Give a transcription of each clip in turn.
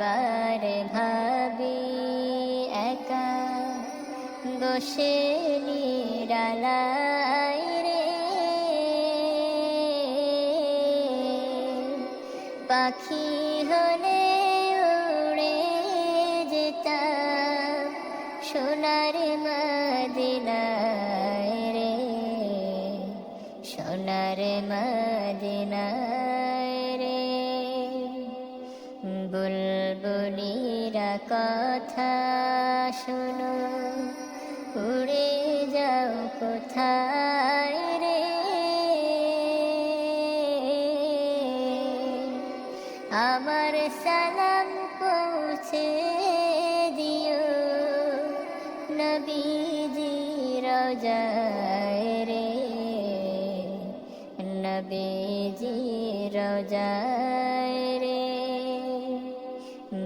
বারে ভাবি একা বসে নিরালায় রে। পাখি হলে উড়ে যেতাম সোনার মদিনায় রে, সোনার মদিনায় কথা শোনো। উড়ে যাও কোথায় রে? আমার সালাম পৌঁছে দিও। নবীজি রোজায় রে। নবীজি রোজায় রে।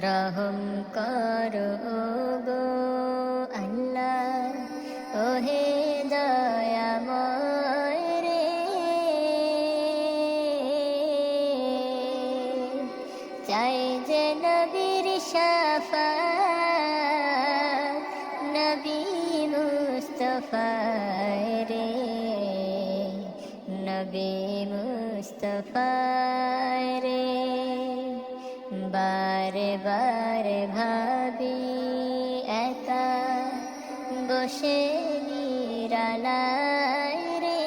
রহম করো গো আল্লাহ। ওহে দয়াময় রে। চাই যে নবীর শাফা নবী মুস্তফায় রে। নবী মুস্তফায় রে। বারে বারে ভাবি একা বসে নিরালায় রে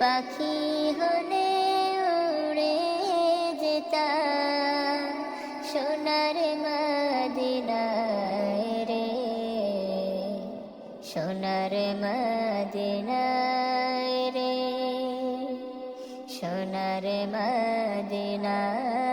পাখি হলে উড়ে যেতা সোনার মদিনায় রে সোনার মদিনায় রে সোনার মদিনায়